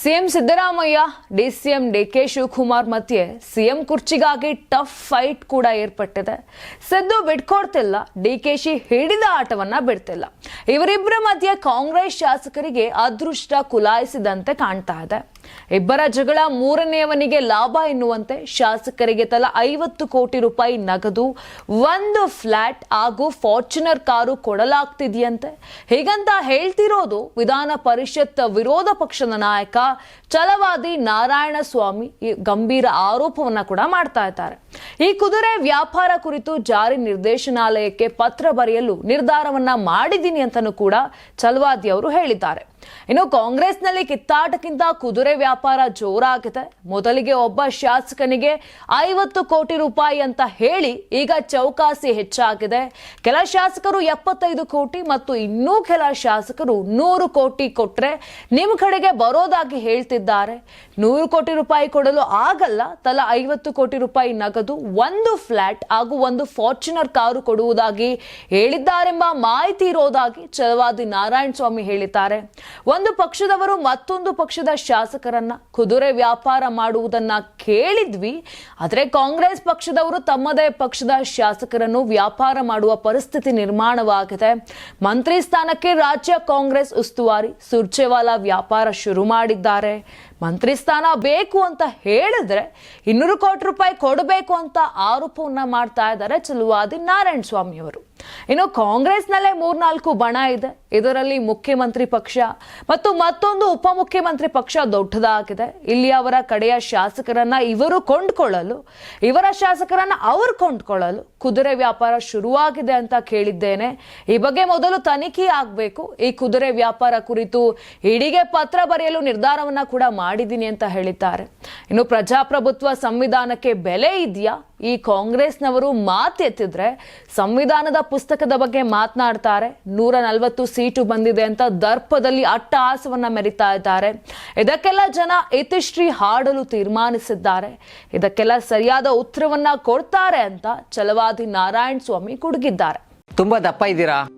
CM Siddaramaiah DCM DK Shivakumar ಮಧ್ಯೆ CM ಕುರ್ಚಿಗಾಗಿ tough fight ಕೂಡ ಏರ್ಪಟ್ಟಿದೆ. ಸದ್ದು ಬಿಟ್ಕೊಡ್ತಿಲ್ಲ ಡಿಕೆಶಿ ಹಿಡಿದ ಆಟವನ್ನ ಬಿಡ್ತಿಲ್ಲ. ಇವರಿಬ್ಬರ ಮಧ್ಯೆ ಕಾಂಗ್ರೆಸ್ ಶಾಸಕರಿಗೆ ಅದೃಷ್ಟ ಕುಲಾಯಿಸಿದಂತೆ ಕಾಣ್ತಾ ಇದೆ. ಇಬ್ಬರ ಜಗಳ ಮೂರನೆಯವನಿಗೆ ಲಾಭ ಎನ್ನುವಂತೆ ಶಾಸಕರಿಗೆ ತಲಾ ಐವತ್ತು ಕೋಟಿ ರೂಪಾಯಿ ನಗದು, ಒಂದು ಫ್ಲಾಟ್ ಹಾಗೂ ಫಾರ್ಚುನರ್ ಕಾರು ಕೊಡಲಾಗ್ತಿದೆಯಂತೆ. ಹೀಗಂತ ಹೇಳ್ತಿರೋದು ವಿಧಾನ ಪರಿಷತ್ ವಿರೋಧ ಪಕ್ಷದ ನಾಯಕ, ಛಲವಾದಿ ನಾರಾಯಣ ಸ್ವಾಮಿ ಈ ಗಂಭೀರ ಆರೋಪವನ್ನ ಕೂಡ ಮಾಡ್ತಾ ಇದ್ದಾರೆ. ಈ ಕುದುರೆ ವ್ಯಾಪಾರ ಕುರಿತು ಜಾರಿ ನಿರ್ದೇಶನಾಲಯಕ್ಕೆ ಪತ್ರ ಬರೆಯಲು ನಿರ್ಧಾರವನ್ನ ಮಾಡಿದ್ದೀನಿ ಅಂತಲೂ ಕೂಡ ಚಲ್ವಾದಿ ಅವರು ಹೇಳಿದ್ದಾರೆ. ಇನ್ನು ಕಾಂಗ್ರೆಸ್ನಲ್ಲಿ ಕಿತ್ತಾಟಕ್ಕಿಂತ ಕುದುರೆ ವ್ಯಾಪಾರ ಜೋರಾಗಿದೆ. ಮೊದಲಿಗೆ ಒಬ್ಬ ಶಾಸಕನಿಗೆ ಐವತ್ತು ಕೋಟಿ ರೂಪಾಯಿ ಅಂತ ಹೇಳಿ ಈಗ ಚೌಕಾಸಿ ಹೆಚ್ಚಾಗಿದೆ. ಕೆಲ ಶಾಸಕರು ಎಪ್ಪತ್ತೈದು ಕೋಟಿ ಮತ್ತು ಇನ್ನೂ ಕೆಲ ಶಾಸಕರು ನೂರು ಕೋಟಿ ಕೊಟ್ರೆ ನಿಮ್ಮ ಕಡೆಗೆ ಬರೋದಾಗಿ ಹೇಳ್ತಿದ್ದಾರೆ. ನೂರು ಕೋಟಿ ರೂಪಾಯಿ ಕೊಡಲು ಆಗಲ್ಲ, ತಲಾ ಐವತ್ತು ಕೋಟಿ ರೂಪಾಯಿ ನಗದು, ಒಂದು ಫ್ಲಾಟ್ ಹಾಗೂ ಒಂದು ಫಾರ್ಚುನರ್ ಕಾರು ಕೊಡುವುದಾಗಿ ಹೇಳಿದ್ದಾರೆಂಬ ಮಾಹಿತಿ ಇರೋದಾಗಿ ಚಲವಾದಿ ನಾರಾಯಣ ಸ್ವಾಮಿ ಹೇಳಿದ್ದಾರೆ. ಒಂದು ಪಕ್ಷದವರು ಮತ್ತೊಂದು ಪಕ್ಷದ ಶಾಸಕರನ್ನ ಕುದುರೆ ವ್ಯಾಪಾರ ಮಾಡುವುದನ್ನ ಕೇಳಿದ್ವಿ, ಆದರೆ ಕಾಂಗ್ರೆಸ್ ಪಕ್ಷದವರು ತಮ್ಮದೇ ಪಕ್ಷದ ಶಾಸಕರನ್ನು ವ್ಯಾಪಾರ ಮಾಡುವ ಪರಿಸ್ಥಿತಿ ನಿರ್ಮಾಣವಾಗಿದೆ. ಮಂತ್ರಿ ಸ್ಥಾನಕ್ಕೆ ರಾಜ್ಯ ಕಾಂಗ್ರೆಸ್ ಉಸ್ತುವಾರಿ ಸುರ್ಜೇವಾಲಾ ವ್ಯಾಪಾರ ಶುರು ಮಾಡಿದ್ದಾರೆ. ಮಂತ್ರಿ ಸ್ಥಾನ ಬೇಕು ಅಂತ ಹೇಳಿದ್ರೆ ಇನ್ನೂರು ಕೋಟಿ ರೂಪಾಯಿ ಕೊಡಬೇಕು ಅಂತ ಆರೋಪವನ್ನ ಮಾಡ್ತಾ ಇದ್ದಾರೆ. ಚಲುವಾದಿ ನಾರಾಯಣ ಸ್ವಾಮಿ ಅವರು ಇನ್ನು ಕಾಂಗ್ರೆಸ್ನಲ್ಲೇ ಮೂರ್ನಾಲ್ಕು ಬಣ ಇದೆ. ಇದರಲ್ಲಿ ಮುಖ್ಯಮಂತ್ರಿ ಪಕ್ಷ ಮತ್ತು ಮತ್ತೊಂದು ಉಪಮುಖ್ಯಮಂತ್ರಿ ಪಕ್ಷ ದೊಡ್ಡದಾಗಿದೆ. ಇಲ್ಲಿ ಅವರ ಕಡೆಯ ಶಾಸಕರನ್ನ ಇವರು ಕೊಂಡ್ಕೊಳ್ಳಲು, ಇವರ ಶಾಸಕರನ್ನ ಅವರು ಕೊಂಡ್ಕೊಳ್ಳಲು ಕುದುರೆ ವ್ಯಾಪಾರ ಶುರುವಾಗಿದೆ ಅಂತ ಕೇಳಿದ್ದೇನೆ. ಈ ಬಗ್ಗೆ ಮೊದಲು ತನಿಖೆ ಆಗಬೇಕು. ಈ ಕುದುರೆ ವ್ಯಾಪಾರ ಕುರಿತು ಇಡಿಗೆ ಪತ್ರ ಬರೆಯಲು ನಿರ್ಧಾರವನ್ನ ಕೂಡ ಮಾಡಿದ್ದೀನಿ ಅಂತ ಹೇಳಿದ್ದಾರೆ. ಇನ್ನು ಪ್ರಜಾಪ್ರಭುತ್ವ ಸಂವಿಧಾನಕ್ಕೆ ಬೆಲೆ ಇದೆಯಾ? ಈ ಕಾಂಗ್ರೆಸ್ನವರು ಮಾತೆತ್ತಿದ್ರೆ ಸಂವಿಧಾನದ ಪುಸ್ತಕದ ಬಗ್ಗೆ ಮಾತನಾಡ್ತಾರೆ. ನೂರ ನಲವತ್ತು ಸೀಟು ಬಂದಿದೆ ಅಂತ ದರ್ಪದಲ್ಲಿ ಅಟ್ಟಹಾಸವನ್ನ ಮೆರಿತಾ ಇದ್ದಾರೆ. ಇದಕ್ಕೆಲ್ಲ ಜನ ಇತಿಶ್ರೀ ಹಾಡಲು ತೀರ್ಮಾನಿಸಿದ್ದಾರೆ. ಇದಕ್ಕೆಲ್ಲ ಸರಿಯಾದ ಉತ್ತರವನ್ನ ಕೊಡ್ತಾರೆ ಅಂತ ಚಲವಾದಿ ನಾರಾಯಣ ಸ್ವಾಮಿ ಕುಡುಗಿದ್ದಾರೆ. ತುಂಬಾ ದಪ್ಪ ಇದ್ದೀರಾ?